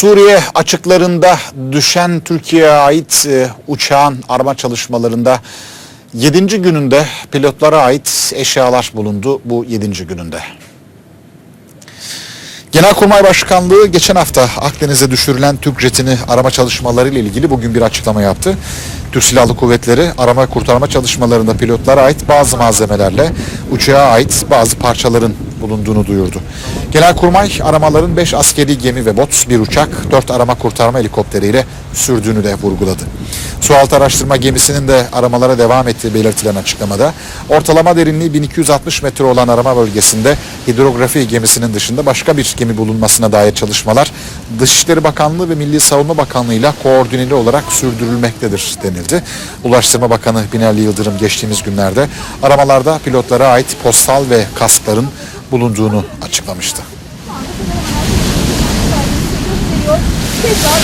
Suriye açıklarında düşen Türkiye'ye ait e, uçağın arama çalışmalarında 7. gününde pilotlara ait eşyalar bulundu bu 7. gününde. Genelkurmay Başkanlığı geçen hafta Akdeniz'e düşürülen Türk jetini arama çalışmaları ile ilgili bugün bir açıklama yaptı. Türk Silahlı Kuvvetleri arama kurtarma çalışmalarında pilotlara ait bazı malzemelerle uçağa ait bazı parçaların bulunduğunu duyurdu. Genelkurmay aramaların 5 askeri gemi ve bot, bir uçak, 4 arama kurtarma helikopteriyle sürdüğünü de vurguladı. Sualtı araştırma gemisinin de aramalara devam ettiği belirtilen açıklamada ortalama derinliği 1260 metre olan arama bölgesinde hidrografi gemisinin dışında başka bir gemi bulunmasına dair çalışmalar Dışişleri Bakanlığı ve Milli Savunma Bakanlığı ile koordineli olarak sürdürülmektedir denildi. Ulaştırma Bakanı Binali Yıldırım geçtiğimiz günlerde aramalarda pilotlara ait postal ve kaskların bulunduğunu açıklamıştı. Tekrar